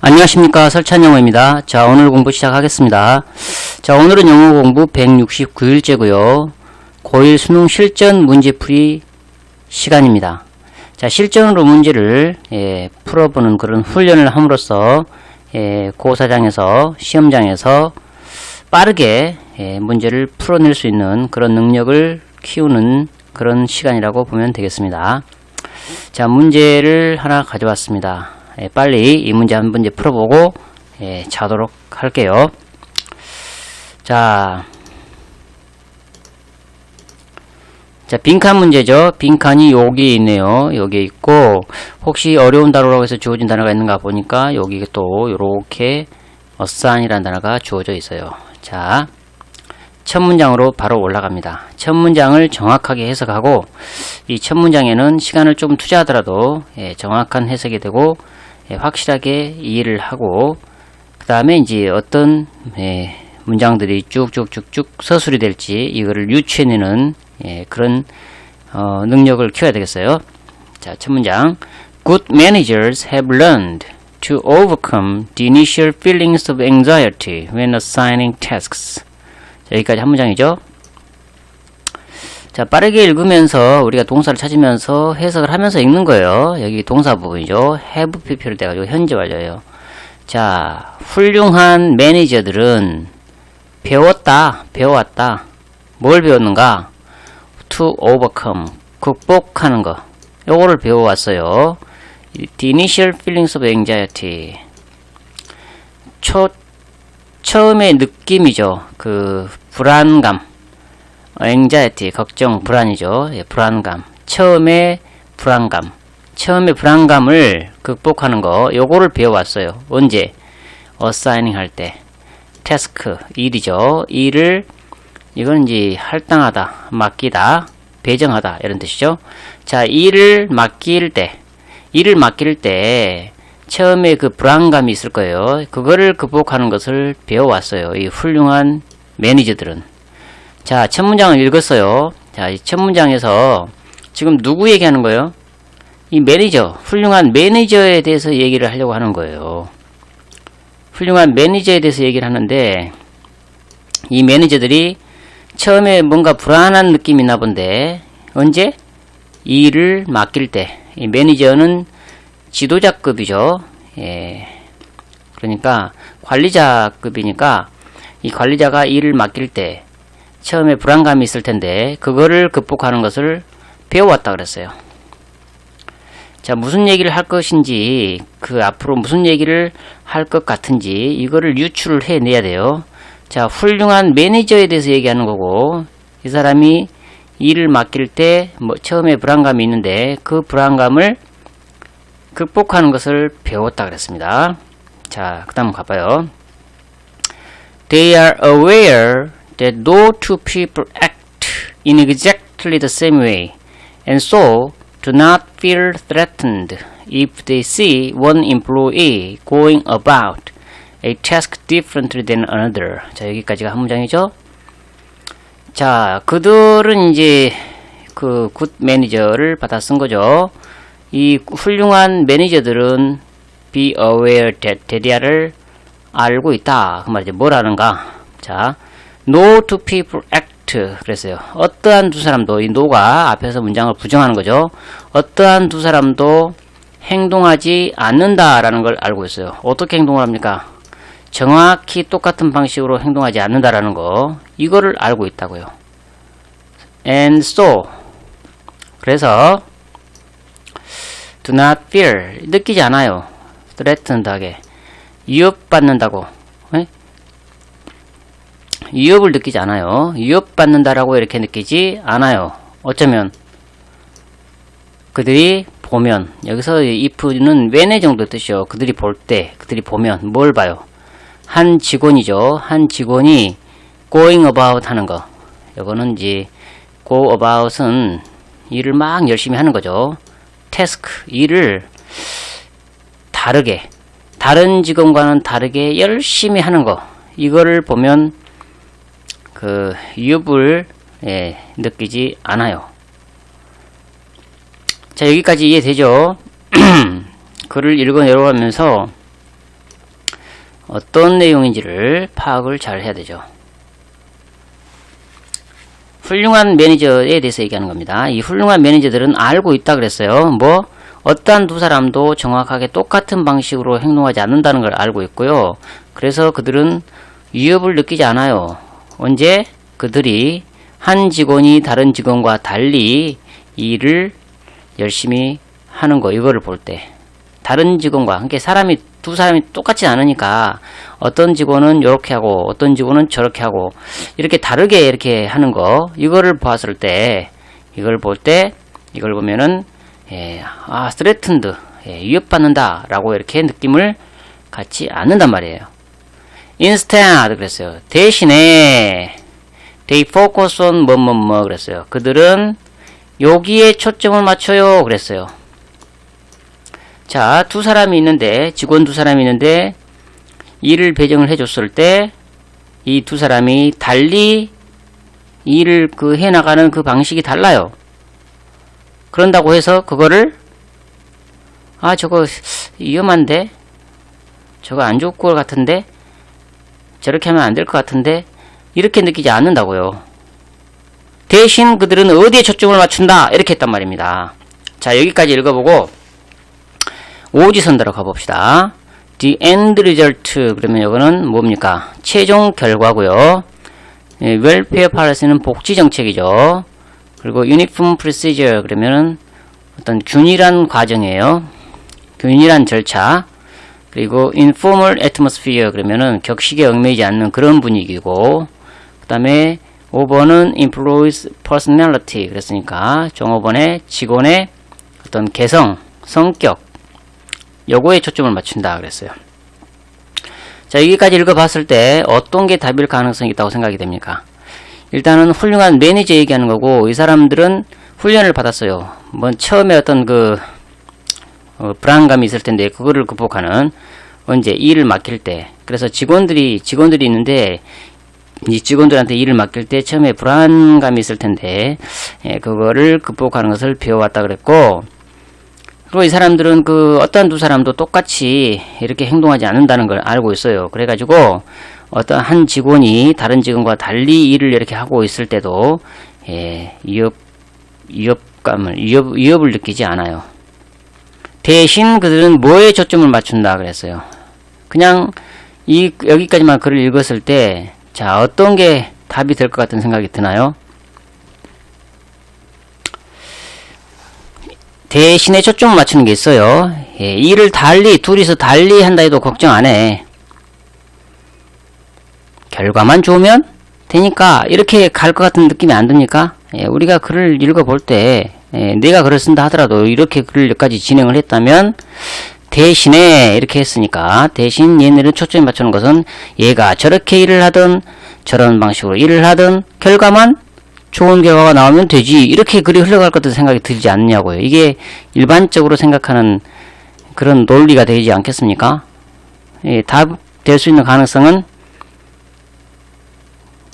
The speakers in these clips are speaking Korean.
안녕하십니까 설찬영어입니다. 자 오늘 공부 시작하겠습니다. 자 오늘은 영어 공부 169일째고요. 고1 수능 실전 문제풀이 시간입니다. 자 실전으로 문제를 예, 풀어보는 그런 훈련을 함으로써 예, 고사장에서 시험장에서 빠르게 예, 문제를 풀어낼 수 있는 그런 능력을 키우는 그런 시간이라고 보면 되겠습니다. 자 문제를 하나 가져왔습니다. 예, 빨리 이 문제 한 문제 풀어보고 예, 자도록 할게요. 자, 자 빈칸 문제죠. 빈칸이 여기 있네요. 여기 있고 혹시 어려운 단어라고 해서 주어진 단어가 있는가 보니까 여기 또 이렇게 어산이라는 단어가 주어져 있어요. 자, 첫 문장으로 바로 올라갑니다. 첫 문장을 정확하게 해석하고 이 첫 문장에는 시간을 좀 투자하더라도 예, 정확한 해석이 되고 예, 확실하게 이해를 하고 그 다음에 이제 어떤 예, 문장들이 쭉쭉쭉쭉 서술이 될지 이거를 유추해내는 예, 그런 어, 능력을 키워야 되겠어요. 자, 첫 문장. Good managers have learned to overcome the initial feelings of anxiety when assigning tasks. 자, 여기까지 한 문장이죠. 자, 빠르게 읽으면서 우리가 동사를 찾으면서 해석을 하면서 읽는 거예요. 여기 동사 부분이죠. have pp를 떼가지고 현재 완료예요. 자, 훌륭한 매니저들은 배웠다, 배워왔다. 뭘 배웠는가? to overcome, 극복하는 거. 요거를 배워왔어요. The initial feelings of anxiety. 초, 처음의 느낌이죠. 그, 불안감. Anxiety, 걱정, 불안이죠. 예, 불안감. 처음에 불안감. 처음에 불안감을 극복하는 거, 요거를 배워왔어요. 언제? assigning 할 때. task, 일이죠. 일을, 이건 이제 할당하다, 맡기다, 배정하다, 이런 뜻이죠. 자, 일을 맡길 때, 일을 맡길 때, 처음에 그 불안감이 있을 거예요. 그거를 극복하는 것을 배워왔어요. 이 훌륭한 매니저들은. 자, 첫 문장을 읽었어요. 자, 이 첫 문장에서 지금 누구 얘기하는 거예요? 이 매니저, 훌륭한 매니저에 대해서 얘기를 하려고 하는 거예요. 훌륭한 매니저에 대해서 얘기를 하는데, 이 매니저들이 처음에 뭔가 불안한 느낌이 나 본데, 언제? 일을 맡길 때. 이 매니저는 지도자급이죠. 예. 그러니까 관리자급이니까 이 관리자가 일을 맡길 때 처음에 불안감이 있을 텐데 그거를 극복하는 것을 배워왔다 그랬어요. 자, 무슨 얘기를 할 것인지 그 앞으로 무슨 얘기를 할 것 같은지 이거를 유추를 해내야 돼요. 자, 훌륭한 매니저에 대해서 얘기하는 거고 이 사람이 일을 맡길 때 뭐 처음에 불안감이 있는데 그 불안감을 극복하는 것을 배웠다 그랬습니다. 자, 그 다음 가봐요. They are aware that no two people act in exactly the same way, and so do not feel threatened if they see one employee going about a task differently than another. 자, 여기까지가 한 문장이죠. 자, 그들은 이제 그 굿 매니저를 받아 쓴 거죠. 이 훌륭한 매니저들은 be aware that 대리아를 알고 있다. 그 말이죠. 뭐라는가? 자, no two people act 그랬어요. 어떠한 두 사람도 이 no가 앞에서 문장을 부정하는 거죠. 어떠한 두 사람도 행동하지 않는다라는 걸 알고 있어요. 어떻게 행동을 합니까? 정확히 똑같은 방식으로 행동하지 않는다라는 거 이거를 알고 있다고요. And so 그래서 do not fear 느끼지 않아요. threatened 하게 위협받는다고 에? 위협을 느끼지 않아요. 위협받는다라고 이렇게 느끼지 않아요. 어쩌면 그들이 보면 여기서 if는 when의 정도 뜻이요. 그들이 볼 때, 그들이 보면 뭘 봐요? 한 직원이죠. 한 직원이 going about 하는 거. 이거는 이제 go about은 일을 막 열심히 하는 거죠. task 일을 다르게 다른 직원과는 다르게 열심히 하는 거 이거를 보면 그 위협을 예, 느끼지 않아요. 자 여기까지 이해되죠? 글을 읽어 내려가면서 어떤 내용인지를 파악을 잘 해야 되죠. 훌륭한 매니저에 대해서 얘기하는 겁니다. 이 훌륭한 매니저들은 알고 있다 그랬어요. 뭐 어떠한 두 사람도 정확하게 똑같은 방식으로 행동하지 않는다는 걸 알고 있고요. 그래서 그들은 위협을 느끼지 않아요. 언제 그들이 한 직원이 다른 직원과 달리 일을 열심히 하는 거 이거를 볼 때. 다른 직원과 함께 사람이 두 사람이 똑같지 않으니까 어떤 직원은 이렇게 하고 어떤 직원은 저렇게 하고 이렇게 다르게 이렇게 하는 거 이거를 봤을 때 이걸 볼 때 이걸 보면은 예, 아 스트레튼드 예, 위협받는다 라고 이렇게 느낌을 갖지 않는단 말이에요 instead 그랬어요 대신에 they focus on 뭐뭐뭐 그랬어요 그들은 여기에 초점을 맞춰요 그랬어요 자, 두 사람이 있는데, 직원 두 사람이 있는데, 일을 배정을 해줬을 때, 이 두 사람이 달리 일을 그 해나가는 그 방식이 달라요. 그런다고 해서 그거를, 아, 저거 위험한데? 저거 안 좋을 것 같은데? 저렇게 하면 안 될 것 같은데? 이렇게 느끼지 않는다고요. 대신 그들은 어디에 초점을 맞춘다? 이렇게 했단 말입니다. 자, 여기까지 읽어보고, 오지선다로 가봅시다. The end result 그러면 이거는 뭡니까? 최종 결과고요. 예, welfare policy는 복지 정책이죠. 그리고 uniform procedure 그러면은 어떤 균일한 과정이에요. 균일한 절차. 그리고 informal atmosphere 그러면은 격식에 얽매이지 않는 그런 분위기고 그 다음에 5번은 employees personality 그랬으니까 종업원의 직원의 어떤 개성, 성격 요거에 초점을 맞춘다 그랬어요. 자, 여기까지 읽어봤을 때 어떤 게 답일 가능성이 있다고 생각이 됩니까? 일단은 훌륭한 매니저 얘기하는 거고 이 사람들은 훈련을 받았어요. 뭐 처음에 어떤 그 어, 불안감이 있을 텐데 그거를 극복하는 언제 일을 맡길 때 그래서 직원들이 직원들이 있는데 이 직원들한테 일을 맡길 때 처음에 불안감이 있을 텐데 예, 그거를 극복하는 것을 배워왔다 그랬고 그리고 이 사람들은 그 어떠한 두 사람도 똑같이 이렇게 행동하지 않는다는 걸 알고 있어요. 그래가지고 어떤 한 직원이 다른 직원과 달리 일을 이렇게 하고 있을 때도 예, 위협, 위협감을 위협, 위협을 느끼지 않아요. 대신 그들은 뭐에 초점을 맞춘다 그랬어요. 그냥 이 여기까지만 글을 읽었을 때 자 어떤 게 답이 될 것 같은 생각이 드나요? 대신에 초점을 맞추는 게 있어요. 예, 일을 달리 둘이서 달리 한다 해도 걱정 안 해. 결과만 좋으면 되니까 이렇게 갈 것 같은 느낌이 안 듭니까? 예, 우리가 글을 읽어볼 때 예, 내가 글을 쓴다 하더라도 이렇게 글까지 진행을 했다면 대신에 이렇게 했으니까 대신 얘네를 초점에 맞추는 것은 얘가 저렇게 일을 하든 저런 방식으로 일을 하든 결과만 좋은 결과가 나오면 되지 이렇게 글이 흘러갈 것 같은 생각이 들지 않냐고요. 이게 일반적으로 생각하는 그런 논리가 되지 않겠습니까? 예, 답될 수 있는 가능성은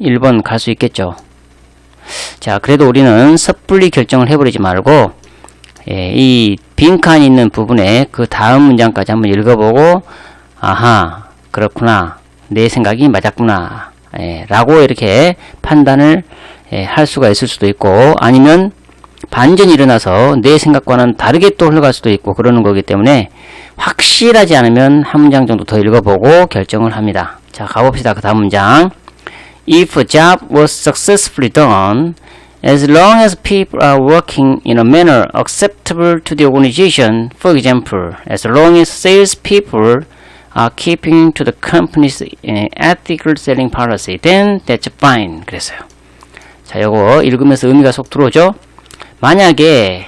1번 갈 수 있겠죠. 자, 그래도 우리는 섣불리 결정을 해버리지 말고 예, 이 빈칸이 있는 부분에 그 다음 문장까지 한번 읽어보고 아하 그렇구나 내 생각이 맞았구나 예, 라고 이렇게 판단을 예, 할 수가 있을 수도 있고 아니면 반전이 일어나서 내 생각과는 다르게 또 흘러갈 수도 있고 그러는 거기 때문에 확실하지 않으면 한 문장 정도 더 읽어보고 결정을 합니다. 자 가봅시다. 그 다음 문장 If a job was successfully done as long as people are working in a manner acceptable to the organization, for example, as long as salespeople are keeping to the company's eh, ethical selling policy, then that's fine. 그랬어요. 자, 요거 읽으면서 의미가 쏙 들어오죠? 만약에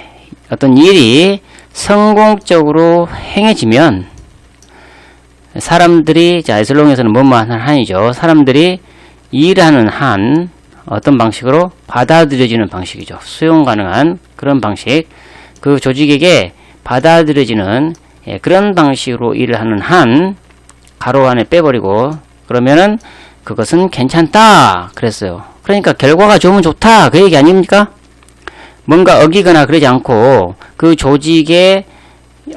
어떤 일이 성공적으로 행해지면 사람들이 자 에슬롱에서는 하는 한이죠. 사람들이 일하는 한 어떤 방식으로 받아들여지는 방식이죠. 수용 가능한 그런 방식. 그 조직에게 받아들여지는 예, 그런 방식으로 일을 하는 한 가로 안에 빼버리고 그러면은 그것은 괜찮다 그랬어요. 그러니까 결과가 좋으면 좋다 그 얘기 아닙니까? 뭔가 어기거나 그러지 않고 그 조직의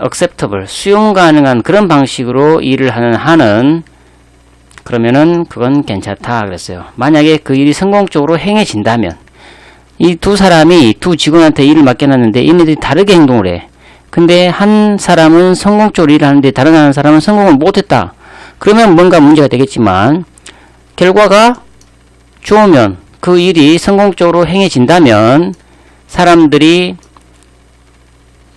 acceptable 수용 가능한 그런 방식으로 일을 하는 한은 그러면은 그건 괜찮다 그랬어요. 만약에 그 일이 성공적으로 행해진다면 이 두 사람이 두 직원한테 일을 맡겨놨는데 얘네들이 다르게 행동을 해. 근데 한 사람은 성공적으로 일을 하는데 다른 한 사람은 성공을 못했다. 그러면 뭔가 문제가 되겠지만 결과가 좋으면 그 일이 성공적으로 행해진다면 사람들이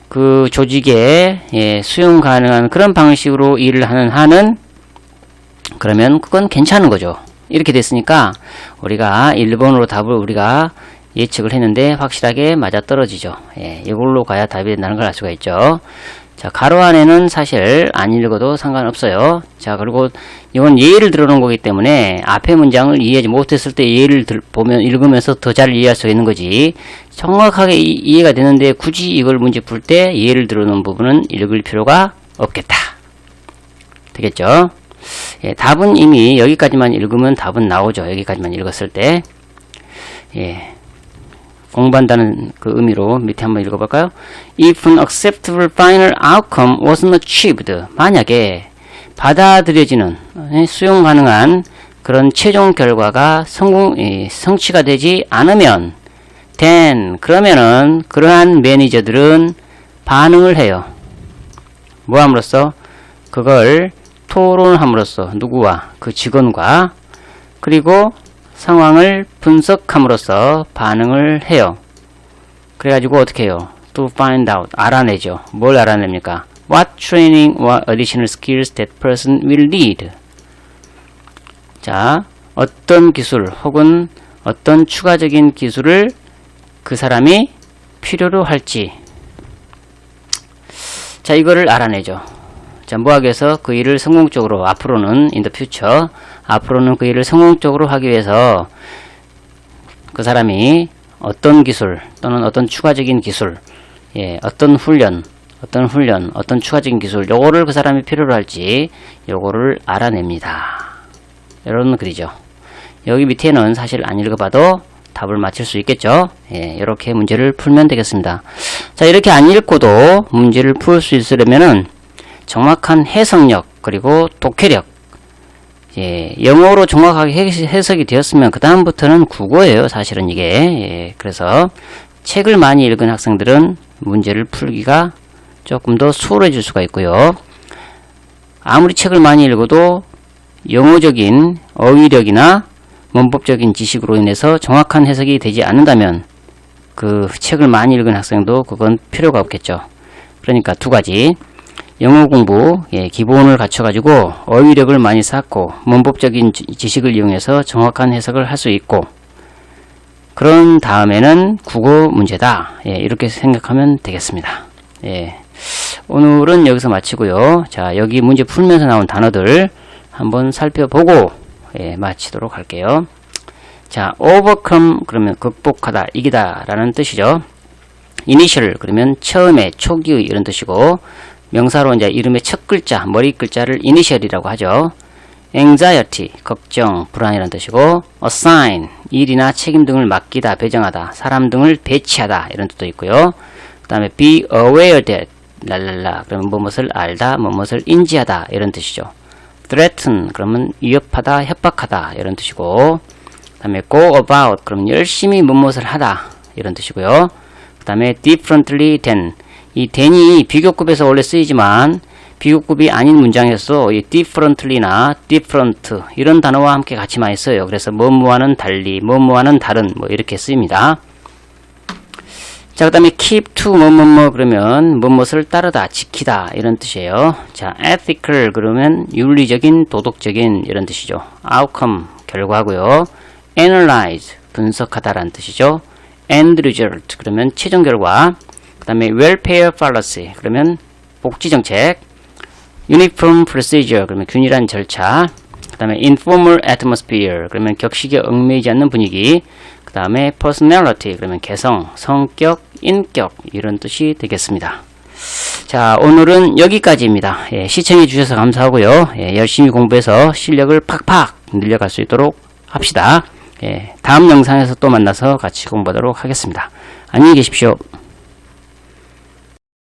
그 조직에 예, 수용 가능한 그런 방식으로 일을 하는 한은 그러면 그건 괜찮은 거죠. 이렇게 됐으니까 우리가 1번으로 답을 우리가 예측을 했는데 확실하게 맞아 떨어지죠. 예, 이걸로 가야 답이 된다는 걸 알 수가 있죠. 자, 가로 안에는 사실 안 읽어도 상관없어요. 자, 그리고 이건 예를 들어 놓은 거기 때문에 앞에 문장을 이해하지 못했을 때 예를 들, 보면 읽으면서 더 잘 이해할 수 있는 거지. 정확하게 이, 이해가 되는데 굳이 이걸 문제 풀 때 예를 들어 놓은 부분은 읽을 필요가 없겠다. 되겠죠? 예, 답은 이미 여기까지만 읽으면 답은 나오죠. 여기까지만 읽었을 때. 예. 공부한다는 그 의미로 밑에 한번 읽어볼까요? If an acceptable final outcome wasn't achieved. 만약에 받아들여지는, 예, 수용 가능한 그런 최종 결과가 성공, 예, 성취가 되지 않으면, then, 그러면은, 그러한 매니저들은 반응을 해요. 뭐 함으로써? 그걸 토론함으로써, 누구와? 그 직원과, 그리고 상황을 분석함으로써 반응을 해요. 그래가지고 어떻게 해요? To find out. 알아내죠. 뭘 알아냅니까? What training or additional skills that person will need. 자, 어떤 기술 혹은 어떤 추가적인 기술을 그 사람이 필요로 할지. 자, 이거를 알아내죠. 위해서 그 일을 성공적으로 앞으로는 the future 앞으로는 그 일을 성공적으로 하기 위해서 그 사람이 어떤 기술 또는 어떤 추가적인 기술 예, 어떤 훈련 어떤 훈련 어떤 추가적인 기술 요거를 그 사람이 필요로 할지 요거를 알아냅니다. 이런 글이죠. 여기 밑에는 사실 안 읽어봐도 답을 맞힐 수 있겠죠. 예, 이렇게 문제를 풀면 되겠습니다. 자, 이렇게 안 읽고도 문제를 풀 수 있으려면은 정확한 해석력 그리고 독해력. 예, 영어로 정확하게 해- 해석이 되었으면 그 다음부터는 국어예요 사실은 이게. 예, 그래서 책을 많이 읽은 학생들은 문제를 풀기가 조금 더 수월해질 수가 있고요. 아무리 책을 많이 읽어도 영어적인 어휘력이나 문법적인 지식으로 인해서 정확한 해석이 되지 않는다면 그 책을 많이 읽은 학생도 그건 필요가 없겠죠. 그러니까 두 가지 영어 공부 예, 기본을 갖춰가지고 어휘력을 많이 쌓고 문법적인 지- 지식을 이용해서 정확한 해석을 할 수 있고 그런 다음에는 국어 문제다 예, 이렇게 생각하면 되겠습니다. 예, 오늘은 여기서 마치고요. 자 여기 문제 풀면서 나온 단어들 한번 살펴보고 예, 마치도록 할게요. 자 overcome 그러면 극복하다 이기다 라는 뜻이죠. initial 그러면 처음에 초기의 이런 뜻이고 명사로 이제 이름의 첫 글자, 머리 글자를 initial이라고 하죠. anxiety, 걱정, 불안이라는 뜻이고 assign, 일이나 책임 등을 맡기다, 배정하다, 사람 등을 배치하다 이런 뜻도 있고요. 그 다음에 be aware that, 랄랄라, 그러면 무엇을 알다, 무엇을 인지하다 이런 뜻이죠. threaten, 그러면 위협하다, 협박하다 이런 뜻이고 그 다음에 go about, 그러면 열심히 무엇을 하다 이런 뜻이고요. 그 다음에 differently than, 이 than이 비교급에서 원래 쓰이지만 비교급이 아닌 문장에서 이 differently나 different 이런 단어와 함께 같이 많이 써요. 그래서 뭐뭐와는 달리, 뭐뭐와는 다른 뭐 이렇게 쓰입니다. 자, 그 다음에 keep to 뭐뭐뭐 그러면 뭐뭇을 따르다, 지키다 이런 뜻이에요. 자, ethical 그러면 윤리적인, 도덕적인 이런 뜻이죠. outcome 결과고요. analyze 분석하다라는 뜻이죠. end result 그러면 최종 결과. 그 다음에 welfare policy 그러면 복지 정책. uniform procedure 그러면 균일한 절차. 그 다음에 informal atmosphere 그러면 격식에 얽매이지 않는 분위기. 그 다음에 personality 그러면 개성, 성격, 인격 이런 뜻이 되겠습니다. 자 오늘은 여기까지입니다. 예, 시청해 주셔서 감사하고요. 예, 열심히 공부해서 실력을 팍팍 늘려갈 수 있도록 합시다. 예, 다음 영상에서 또 만나서 같이 공부하도록 하겠습니다. 안녕히 계십시오.